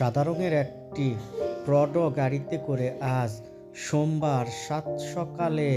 সাদা রঙের একটি প্রডো গাড়িতে করে আজ সোমবার সাত সকালে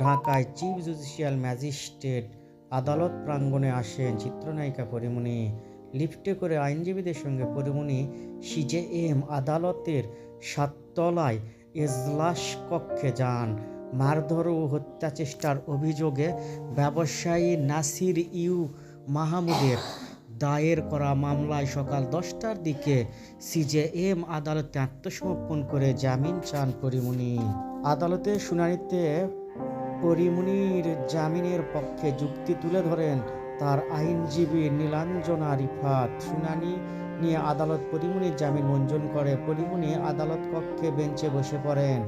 ঢাকায় চিফ জুডিশিয়াল ম্যাজিস্ট্রেট আদালত প্রাঙ্গণে আসেন চিত্রনায়িকা পরিমণি। লিফটে করে আইনজীবীদের সঙ্গে পরিমণি সিজেএম আদালতের সাততলায় এজলাস কক্ষে যান। মারধর ও হত্যা চেষ্টার অভিযোগে ব্যবসায়ী নাসির ইউ মাহমুদের দায়ের করা মামলায় সকাল দশটার দিকে সিজেএম আদালতে আত্মসমর্পণ করে জামিন চান পরিমণি। আদালতে শুনানিতে পরিমণির জামিনের পক্ষে যুক্তি তুলে ধরেন তার আইনজীবী নীলাঞ্জনা রিফাত। শুনানি নিয়ে আদালত পরিমণির জামিন মঞ্জুর করে পরিমণি আদালত কক্ষে বেঞ্চে বসে পড়েন।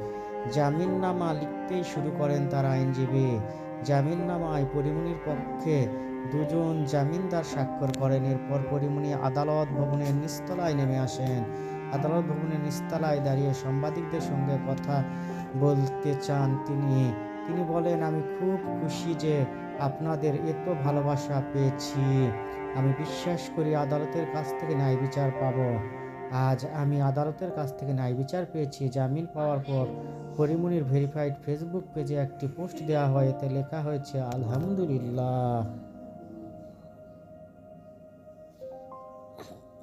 জামিননামা লিখতেই শুরু করেন তার আইনজীবী। জামিননামায় পরিমণির পক্ষে দুজন জামিনদার স্বাক্ষর করেন। এরপর পরিমণি আদালত ভবনের নিস্তলায় নেমে আসেন। আদালত ভবনের নিস্তলায় দাঁড়িয়ে সাংবাদিকদের সঙ্গে কথা বলতে চান তিনি। তিনি বলেন, আমি খুব খুশি যে আপনাদের এত ভালোবাসা পেয়েছি। আমি বিশ্বাস করি আদালতের কাছ থেকে ন্যায় বিচার পাব। আজ আমি আদালতের কাছ থেকে ন্যায় বিচার পেয়েছি। জামিন পাওয়ার পর পরিমণির ভেরিফাইড ফেসবুক পেজে একটি পোস্ট দেওয়া হয়। এতে লেখা হয়েছে, আলহামদুলিল্লাহ।